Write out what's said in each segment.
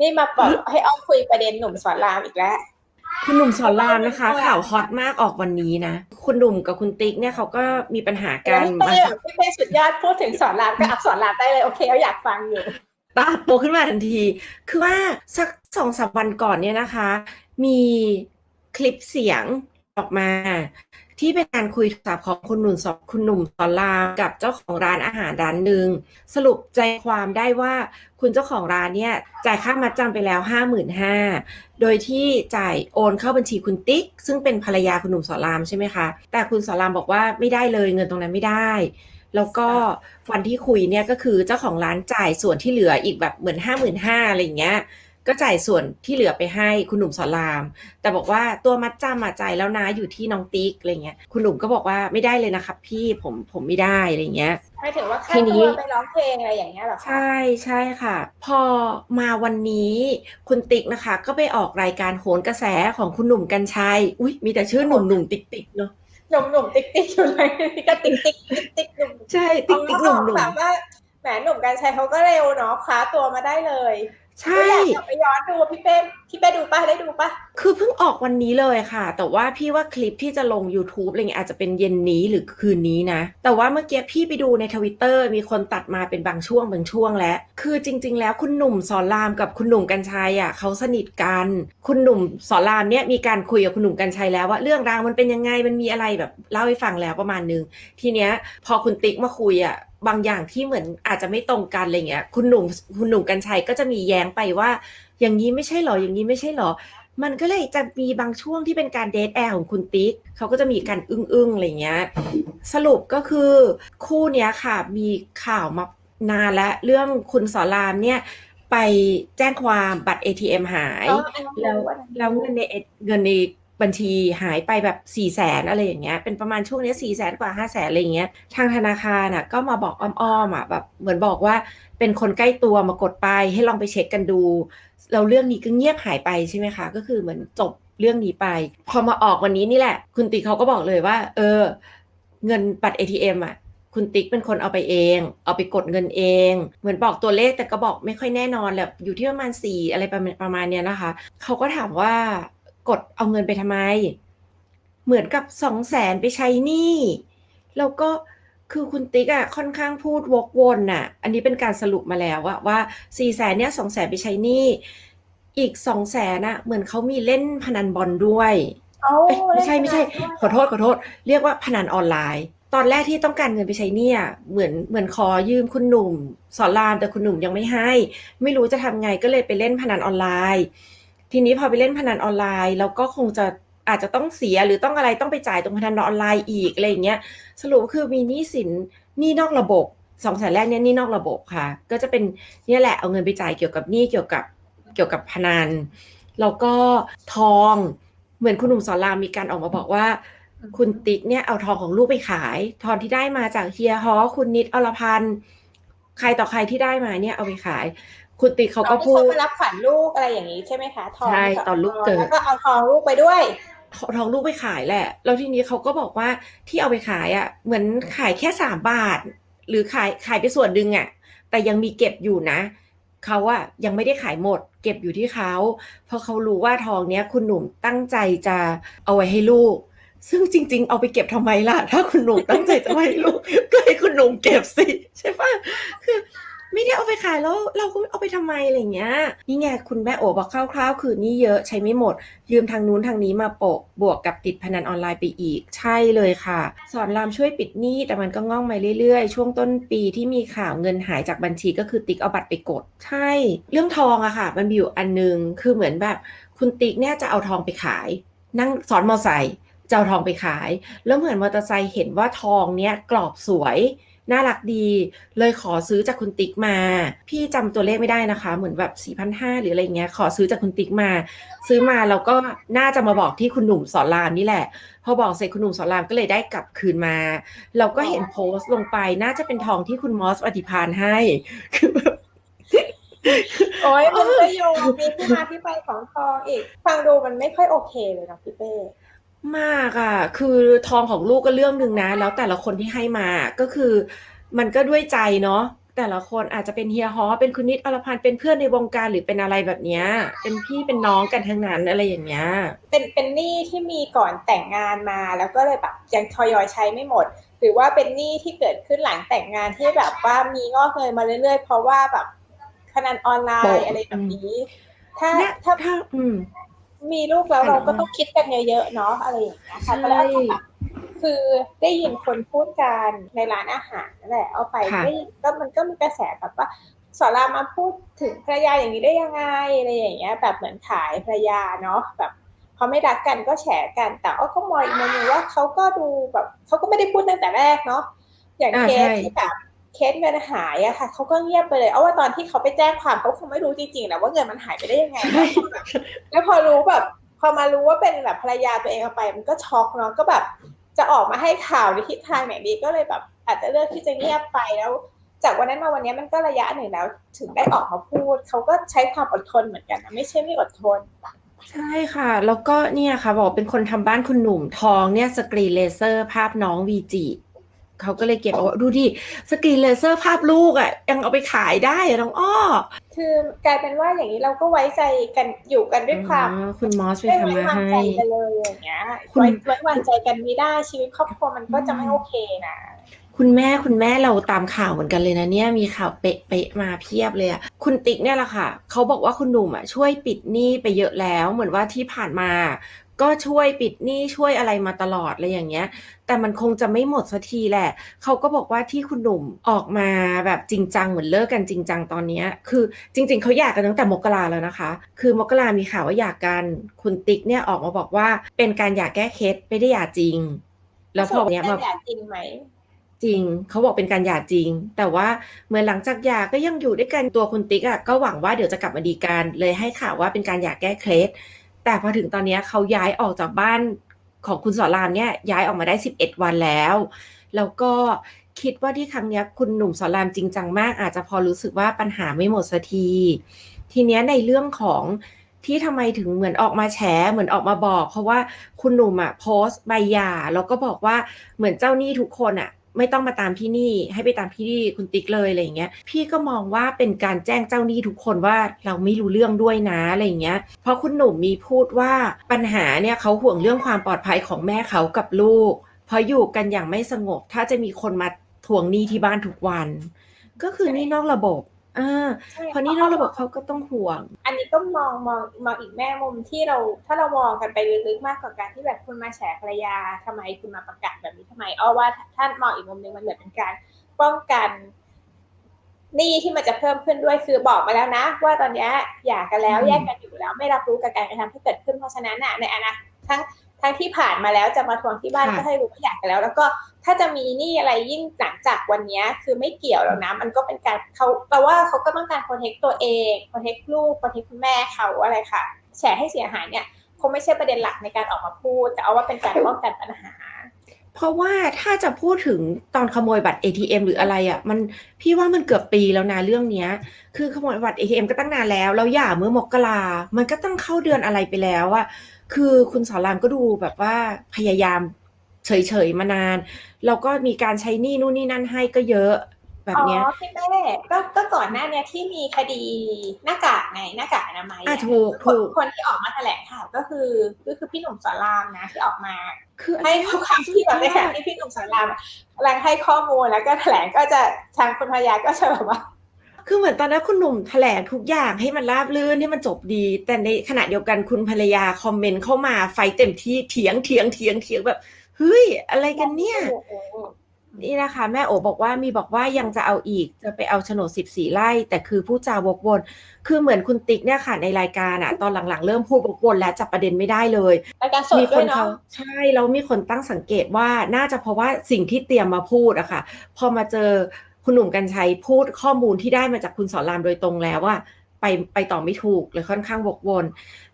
นี่มาบอกให้อ้อมคุยประเด็นหนุ่มสอนรามอีกแล้ว คุณหนุ่มสอนรามนะคะ ข่าวฮอตมากออกวันนี้นะ คุณหนุ่มกับคุณติ๊กเนี่ยเขาก็มีปัญหากันพี่มาเป้สักพี่เป้สุดยอดพูดถึงสอนรามก็อักษรรามได้เลยโอเคเอาอยากฟังอยู่ตาโตขึ้นมาทันที คือว่าสักสองสามวันก่อนเนี่ยนะคะ มีคลิปเสียง ออกมา ที่เป็นการคุยโทรศัพท์ของคุณหนุ่มสอนคุณหนุ่มสอนรามกับเจ้าของร้านอาหารร้านหนึ่งสรุปใจความได้ว่าคุณเจ้าของร้านเนี่ยจ่ายค่ามัดจำไปแล้วห้าหมื่นห้าโดยที่จ่ายโอนเข้าบัญชีคุณติ๊ก ซึ่งเป็นภรรยาคุณหนุ่มสอนรามใช่ไหมคะ แต่คุณสอนรามบอกว่าไม่ได้เลยเงินตรงนั้นไม่ได้แล้วก็วันที่คุยเนี่ยก็คือเจ้าของร้านจ่ายส่วนที่เหลืออีกแบบเหมือนห้าหมื่นห้าอะไรอย่างเงี้ย ก็จ่ายส่วนที่เหลือไปให้คุณหนุ่มสอนราม แต่บอกว่าตัวมัดจำมาจ่ายแล้วนะอยู่ที่น้องติ๊กอะไรเงี้ยคุณหนุ่มก็บอกว่าไม่ได้เลยนะครับพี่ผมผมไม่ได้อะไรเงี้ยให้ถือว่าค่าทีนี้ตัวไปร้องเพลงอะไรอย่างเงี้ยเหรอคะใช่ใช่ค่ะ พอมาวันนี้คุณติ๊กนะคะ ก็ไปออกรายการโหนกระแสของคุณหนุ่มกัญชัยอุ้ยมีแต่ชื่อหนุ่มหนุ่มติ๊กติ๊กเนาะหนุ่มหนุ่มติ๊กติ๊กอยู่เลยนี่ก็ติ๊กติ๊กติ๊กติ๊กหนุ่มใช่ติ๊กติ๊กหนุ่มหนุ่มแบบว่าแหมหนุ่มกันชัยเขาก็เร็วเนาะคว้าตัวมาได้เลย ใช่กลับไปย้อนดูพี่เป้พี่เป้ดูป่ะได้ดูป่ะ คือเพิ่งออกวันนี้เลยค่ะ แต่ว่าพี่ว่าคลิปที่จะลง YouTube อะไรเงี้ยอาจจะเป็นเย็นนี้หรือคืนนี้นะ แต่ว่าเมื่อกี้พี่ไปดูในทวิตเตอร์มีคนตัดมาเป็นบางช่วงบางช่วงแล้ว คือจริง ๆ แล้วคุณหนุ่มสอนรามกับคุณหนุ่มกัญชัยอะเขาสนิทกัน คุณหนุ่มสอนรามเนี่ยมีการคุยกับคุณหนุ่มกัญชัยแล้วว่าเรื่องราวมันเป็นยังไงมันมีอะไรแบบเล่าให้ฟังแล้วประมาณนึง ทีเนี้ยพอคุณติ๊กมาคุยอะ บางอย่างที่เหมือนอาจจะไม่ตรงกันอะไรเงี้ย คุณหนุ่มคุณหนุ่มกัญชัยก็จะมีแย้งไปว่า อย่างนี้ไม่ใช่หรอ อย่างนี้ไม่ใช่หรอ มันก็เลยจะมีบางช่วงที่เป็นการเดทแอร์ของคุณติ๊กเขาก็จะมีการอึ้งๆอะไรเงี้ย สรุปก็คือคู่เนี้ยค่ะ มีข่าวมานานและเรื่องคุณสอนรามเนี่ยไปแจ้งความบัตร ATM หายอ๋ออันนั้นแล้วรู้อันนั้นรู้แล้วเงินในเงินใน บัญชีหายไปแบบสี่แสนอะไรอย่างเงี้ยเป็นประมาณช่วงนี้สี่แสนกว่าห้าแสนอะไรอย่างเงี้ยทางธนาคารอะก็มาบอกอ้อมๆอะแบบเหมือนบอกว่าเป็นคนใกล้ตัวมากดไปให้ลองไปเช็คกันดูเราเรื่องนี้ก็เงียบหายไปใช่ไหมคะ ก็คือเหมือนจบเรื่องนี้ไป พอมาออกวันนี้นี่แหละ คุณติ๊กเขาก็บอกเลยว่า เออ เงินบัตร ATM อะคุณติ๊กเป็นคนเอาไปเอง เอาไปกดเงินเอง เหมือนบอกตัวเลขแต่ก็บอกไม่ค่อยแน่นอนแหละอยู่ที่ประมาณสี่อะไรประมาณประมาณเนี้ยนะคะเขาก็ถามว่า กดเอาเงินไปทำไม เหมือนกับสองแสนไปใช้หนี้ แล้วก็คือคุณติ๊กอะค่อนข้างพูดวกวนน่ะอันนี้เป็นการสรุปมาแล้วว่าว่าสี่แสนเนี้ยสองแสนไปใช้หนี้ อีกสองแสนอะเหมือนเขามีเล่นพนันบอลด้วยเอาเอ้ยไม่ใช่ไม่ใช่เล่นพนันด้วยขอโทษขอโทษ เรียกว่าพนันออนไลน์ ตอนแรกที่ต้องการเงินไปใช้หเนี่ย เหมือนเหมือนขอยืมคุณหนุ่ม สอนรามแต่คุณหนุ่มยังไม่ให้ ไม่รู้จะทำไงก็เลยไปเล่นพนันออนไลน์ ทีนี้พอไปเล่นพนันออนไลน์เราก็คงจะอาจจะต้องเสียหรือต้องอะไรต้องไปจ่ายตรงพนันออนไลน์อีกอะไรอย่างเงี้ยสรุปคือมีหนี้สินหนี้นอกระบบสองแสนแรกเนี่ยหนี้นอกระบบค่ะ ก็จะเป็นเนี่ยแหละเอาเงินไปจ่ายเกี่ยวกับหนี้เกี่ยวกับเกี่ยวกับพนันแล้วก็ทองเหมือนคุณหนุ่มสอนรามมีการออกมาบอกว่า คุณติ๊กเนี่ยเอาทองของลูกไปขาย ทองที่ได้มาจากเฮียฮอคุณนิดอรพันธ์ใครต่อใครที่ได้มาเนี่ยเอาไปขาย คุณติ๊กเขาตก็อนที่พูเขาดไปรับขวัญลูกอะไรอย่างนี้ใช่ไหมคะทองใช่ตอนลูกเกิดแล้วก็เอาทองลูกไปด้วยเอาทองลูกไปขายแหละ แล้วทีนี้เขาก็บอกว่าที่เอาไปขายอะ เหมือนขายแค่สามบาท หรือขายขายไปส่วนหนึ่งอะ แต่ยังมีเก็บอยู่นะเขาอะยังไม่ได้ขายหมด เก็บอยู่ที่เขาเพราะเขารู้ว่าทองเนี้ยคุณหนุ่มตั้งใจจะเอาไว้ให้ลูก ซึ่งจริง ๆ เอาไปเก็บทำไมล่ะ ถ้าคุณหนุ่มตั้งใจจะไว้ให้ลูกก็ให้คุณหนุ่มเก็บสิใช่ปะคือ ไม่ได้เอาไปขายแล้วเราก็เอาไปทำไมอะไรเงี้ย นี่ไงคุณแม่โอบอกคร่าวๆ คือนี่เยอะใช้ไม่หมด ยืมทางนู้นทางนี้มาโปะบวกกับติดพนันออนไลน์ไปอีก ใช่เลยค่ะ สอนรามช่วยปิดหนี้แต่มันก็ง่องมาเรื่อยๆ ช่วงต้นปีที่มีข่าวเงินหายจากบัญชีก็คือติ๊กเอาบัตรไปกด ใช่ เรื่องทองอะค่ะ มันมีอยู่อันนึงคือเหมือนแบบคุณติ๊กเนี่ยจะเอาทองไปขาย นั่งสอนมอไซค์จะเอาทองไปขาย แล้วเหมือนมอเตอร์ไซค์เห็นว่าทองเนี้ยกรอบสวย น่ารักดี เลยขอซื้อจากคุณติ๊กมา พี่จำตัวเลขไม่ได้นะคะ เหมือนแบบ4 5 0 0หรืออะไรเงี้ย ขอซื้อจากคุณติ๊กมา ซื้อมาแล้วก็น่าจะมาบอกที่คุณหนุ่มสอนรามนี่แหละ พอบอกเสร็จคุณหนุ่มสอนรามก็เลยได้กลับคืนมา เราก็เห็นโพสต์ลงไปน่าจะเป็นทองที่คุณมอสปฏิพานให้คือแบบโอ้ยมันก็โยงมีที่มาที่ไปของทองอีก ฟังดูมันไม่ค่อยโอเคเลยนะพี่เป้ มากอะคือทองของลูกก็เรื่องหนึ่งนะ แล้วแต่ละคนที่ให้มาก็คือมันก็ด้วยใจเนาะแต่ละคนอาจจะเป็นเฮียฮอเป็นคุณนิดอรพันธ์เป็นเพื่อนในวงการหรือเป็นอะไรแบบเนี้ย เป็นพี่เป็นน้องกันทั้งนั้นอะไรอย่างเงี้ย เป็นเป็นหนี้ที่มีก่อนแต่งงานมา แล้วก็เลยแบบยังทยอยใช้ไม่หมด หรือว่าเป็นหนี้ที่เกิดขึ้นหลังแต่งงานที่แบบว่ามีงอกเงยมาเรื่อยๆ เพราะว่าแบบพนันออนไลโปะ น์อะไรแบบนี้ ถ้าเนี่ยถ้าถ้าอืม มีลูกแล้วค่ะเราก็ต้องคิดกันเยอะๆเนาะอะไรอย่างเงี้ยค่ะใช่ก็แล้วแบบคือได้ยินคนพูดกันในร้านอาหารนั่นแหละเอาไปค่ะได้ก็มันก็มีกระแสแบบว่าสอนรามมาพูดถึงภรรยาอย่างนี้ได้ยังไงอะไรอย่างเงี้ย แบบเหมือนขายภรรยาเนาะแบบเขาไม่รักกันก็แฉกันแต่อ้อก็มองอีกมุมหนึงว่าเขาก็ดูแบบเขาก็ไม่ได้พูดตั้งแต่แรกเนาะอย่างอ่าเคสใช่ที่แบบ เคสเงินหายอะค่ะ เขาก็เงียบไปเลยเอาว่าตอนที่เขาไปแจ้งความเขาคงไม่รู้จริงๆนะว่าเงินมันหายไปได้ยังไง แล้วพอรู้แบบ พอมารู้ว่าเป็นแบบภรรยาตัวเองเอาไป มันก็ช็อกเนาะก็แบบ จะออกมาให้ข่าวในทิศทางไหนดีก็เลยแบบ อาจจะเลือกที่จะเงียบไปแล้ว จากวันนั้นมาวันนี้มันก็ระยะหนึ่งแล้ว ถึงได้ออกมาพูด เขาก็ใช้ความอดทนเหมือนกันนะไม่ใช่ไม่อดทนใช่ค่ะ แล้วก็เนี่ยค่ะ บอกเป็นคนทำบ้านคุณหนุ่มทองเนี่ยสกรีนเลเซอร์ภาพน้องวีจิ เขาก็เลยเก็บเอาไว้ดูดิสกรีนเลเซอร์ภาพลูกอะ ยังเอาไปขายได้อะน้องอ้อคือกลายเป็นว่าอย่างนี้เราก็ไว้ใจกันอยู่กันด้วยความอ๋อคุณมอสไปไม่ทำไว้มาวางให้ใจกันเลยอย่างเงี้ยคุณ ไว้ไว้วางใจกันไม่ได้ชีวิตครอบครัวมันก็จะไม่โอเคนะคุณแม่คุณแม่เราตามข่าวเหมือนกันเลยนะเนี่ยมีข่าวเป๊ะๆมาเพียบเลยอะคุณติ๊กเนี่ยแหละค่ะ เขาบอกว่าคุณหนุ่มอะช่วยปิดหนี้ไปเยอะแล้วเหมือนว่าที่ผ่านมา ก็ช่วยปิดหนี้ช่วยอะไรมาตลอดอะไรอย่างเงี้ย แต่มันคงจะไม่หมดสักทีแหละ เขาก็บอกว่าที่คุณหนุ่มออกมาแบบจริงจังเหมือนเลิกกันจริงจังตอนเนี้ยคือจริง ๆเขาหย่ากันตั้งแต่มกราแล้วนะคะ คือมกรามีข่าวว่าหย่ากันคุณติ๊กเนี่ยออกมาบอกว่าเป็นการหย่าแก้เคล็ดไม่ได้หย่าจริง แล้วพอเนี้ยมาแต่จริงไหมจริงเขาบอกเป็นการหย่าจริง แต่ว่าเหมือนหลังจากหย่าก็ยังอยู่ด้วยกันตัวคุณติ๊กอะก็หวังว่าเดี๋ยวจะกลับมาดีกันเลยให้ข่าวว่าเป็นการหย่าแก้เคล็ด แต่พอถึงตอนนี้เขาย้ายออกจากบ้านของคุณสอนรามเนี่ยย้ายออกมาได้ 11 วันแล้ว แล้วก็คิดว่าที่ครั้งนี้คุณหนุ่มสอนรามจริงจังมาก อาจจะพอรู้สึกว่าปัญหาไม่หมดสักที ทีเนี้ยในเรื่องของที่ทำไมถึงเหมือนออกมาแฉเหมือนออกมาบอก เพราะว่าคุณหนุ่มอะโพสต์ใบหย่าแล้วก็บอกว่าเหมือนเจ้าหนี้ทุกคนอะ ไม่ต้องมาตามพี่นี่ ให้ไปตามพี่นี่คุณติ๊กเลยอะไรอย่างเงี้ย พี่ก็มองว่าเป็นการแจ้งเจ้าหนี้ทุกคนว่าเราไม่รู้เรื่องด้วยนะอะไรอย่างเงี้ย เพราะคุณหนุ่มมีพูดว่าปัญหาเนี่ยเขาห่วงเรื่องความปลอดภัยของแม่เขากับลูก เพราะอยู่กันอย่างไม่สงบ ถ้าจะมีคนมาทวงหนี้ที่บ้านทุกวัน ก็คือหนี่นอกระบบ อ่าใช่ พอหนี่นอกระบบเขาก็ต้องห่วง อันนี้ก็มอง มอง มองอีกแม่มุมที่เรา ถ้าเรามองกันไปลึก ๆ มากกว่าการที่แบบคุณมาแฉภรรยา ทำไมคุณมาประกาศแบบนี้ทำไม อ้อว่าท่านมองอีกมุมหนึงมันเหมือนเป็นการป้องกัน หนี้ที่มันจะเพิ่มขึ้นด้วย คือบอกมาแล้วนะว่า ตอนเนี้ยหย่ากันแล้วอืมแยกกันอยู่แล้ว ไม่รับรู้กับการกระทำที่เกิดขึ้น เพราะฉะนั้นน่ะ ในอนาคตทั้ง ทั้งที่ผ่านมาแล้วจะมาทวงที่บ้านก็ให้รู้ว่าหย่ากันแล้ว แล้วก็ถ้าจะมีหนี้อะไรยิ่งหลังจากวันเนี้ยคือไม่เกี่ยวแล้วนะมันก็เป็นการเขาแปลว่าเขาก็ต้องการโปรเทคตัวเองโปรเทคลูกโปรเทคคุณแม่เขาอะไรค่ะแฉให้เสียหายเนี่ยคงไม่ใช่ประเด็นหลักในการออกมาพูด แต่เอาว่าเป็นการป้องกันปัญหา เพราะว่าถ้าจะพูดถึงตอนขโมยบัตร ATM หรืออะไรอะ่ะ มันพี่ว่ามันเกือบปีแล้วนะเรื่องเนี้ย คือขโมยบัตร ATM ก็ตั้งนานแล้วแล้วหย่าเมื่อมกรามันก็ต้องเข้าเดือนอะไรไปแล้วอะคือคุณสอนรามก็ดูแบบว่าพยายามเฉยๆมานานแล้วก็มีการใช้หนี้นู่นนี่นั่นให้ก็เยอะแบบเนี้ยอ๋อพี่แม่ก็ก็ก่อนหน้าเนี้ยที่มีคดีหน้ากากไงหน้ากากอนามัยอะอะถูกคนถูกคนที่ออกมาแถลงข่าวก็คือก็คือพี่หนุ่มสอนรามนะที่ออกมา คืออันให้เนี้ยทุกครั้งที่แบบในขณะที่พี่หนุ่มสอนรามกำลังให้ข้อมูลแล้วก็แถลงก็จะทางคุณภรรยาก็จะแบบว่า คือเหมือนตอนนั้นคุณหนุ่มแถลงทุกอย่างให้มันราบรื่นให้มันจบดี แต่ในขณะเดียวกันคุณภรรยาคอมเมนต์เข้ามาไฟเต็มที่เถียงเถียงเถียงเถียงแบบเฮ้ยอะไรกันเนี่ย นี่นะคะ แม่โอบอกว่ามีบอกว่ายังจะเอาอีกจะไปเอาโฉนด14ไร่ แต่คือผู้จาวกวน คือเหมือนคุณติ๊กเนี่ยค่ะในรายการอะตอนหลังๆ เริ่มพูดวกวนและจับประเด็นไม่ได้เลยรายการสดมีคด้วนยเขาเนาะใช่แล้วมีคนตั้งสังเกตว่าน่าจะเพราะว่าสิ่งที่เตรียมมาพูดอะค่ะ พอมาเจอคุณหนุ่มกัญชัยพูดข้อมูลที่ได้มาจากคุณสอนรามโดยตรงแล้วว่า ไปไปต่อไม่ถูกเลยค่อนข้างวกวน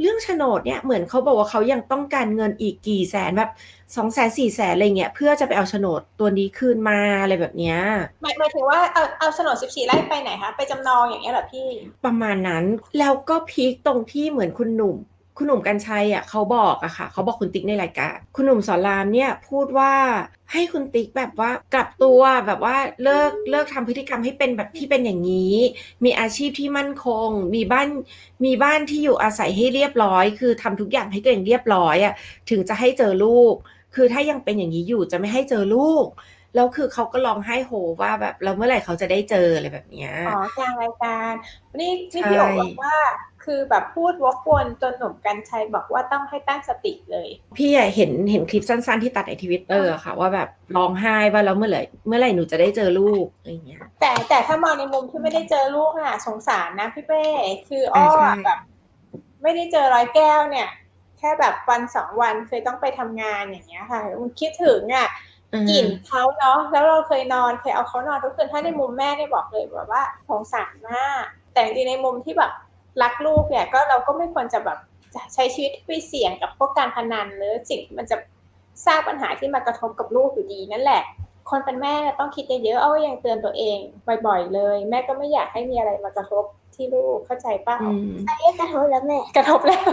เรื่องโฉนดเนี่ยเหมือนเขาบอกว่าเขายังต้องการเงินอีกกี่แสนแบบสองแสนสี่แสนอะไรเงี้ยเพื่อจะไปเอาโฉนดตัวนี้คืนมาอะไรแบบเนี้ยหมายหมายถึงว่าเอาเอาโฉนด14ไร่ไปไหนคะไปจำนองอย่างเงี้ยเหรอพี่ ประมาณนั้นแล้วก็พีคตรงที่เหมือนคุณหนุ่ม คุณหนุ่มกัญชัยอะเขาบอกอะค่ะเขาบอกคุณติ๊กในรายการคุณหนุ่มสอนรามเนี่ยพูดว่าให้คุณติ๊กแบบว่ากลับตัวแบบว่าเลิกเลิกทำพฤติกรรมให้เป็นแบบที่เป็นอย่างนี้ มีอาชีพที่มั่นคง มีบ้านมีบ้านที่อยู่อาศัยให้เรียบร้อย คือทำทุกอย่างให้ตัวเองเรียบร้อยอะถึงจะให้เจอลูก คือถ้ายังเป็นอย่างนี้อยู่จะไม่ให้เจอลูก แล้วคือเขาก็ร้องไห้โฮว่าแบบแล้วเมื่อไหร่เขาจะได้เจออะไรแบบเนี้ยอ๋อกลางรายการนี่นี่ใช่พี่โอ๋บอกว่าคือแบบพูดวกวนจนหนุ่มกัญชัยบอกว่าต้องให้ตั้งสติเลย พี่อะเห็นเห็นคลิปสั้นๆที่ตัดในทวิตเตอร์ค่ะ ว่าแบบร้องไห้ว่าแล้วเมื่อไหร่เมื่อไหร่หนูจะได้เจอลูกอะไรอย่างเงี้ย แต่แต่ถ้ามองในมุมที่ไม่ได้เจอลูกอะสงสารนะพี่เป้คืออ้อใช่แบบไม่ได้เจอร้อยแก้วเนี่ย แค่แบบวันสองวันเคยต้องไปทำงานอย่างเงี้ยค่ะมันคิดถึงอะอืม กลิ่นเขาเนาะแล้วเราเคยนอนเคยเอาเขานอนทุกคืนถ้าในมุมแม่เนี่ยบอกเลยแบบว่าสงสารมาก แต่จริงๆในมุมที่แบบรักลูกเนี่ยก็เราก็ไม่ควรจะแบบใช้ชีวิตไปเสี่ยงกับพวกการพนันหรือสิ่งที่มันจะสร้างปัญหาที่มากระทบกับลูกอยู่ดีนั่นแหละ คนเป็นแม่ต้องคิดเยอะๆเอายังเตือนตัวเองบ่อยๆเลย แม่ก็ไม่อยากให้มีอะไรมากระทบที่ลูกเข้าใจเปล่าอืมอันนี้กระทบแล้วแม่กระทบแล้ว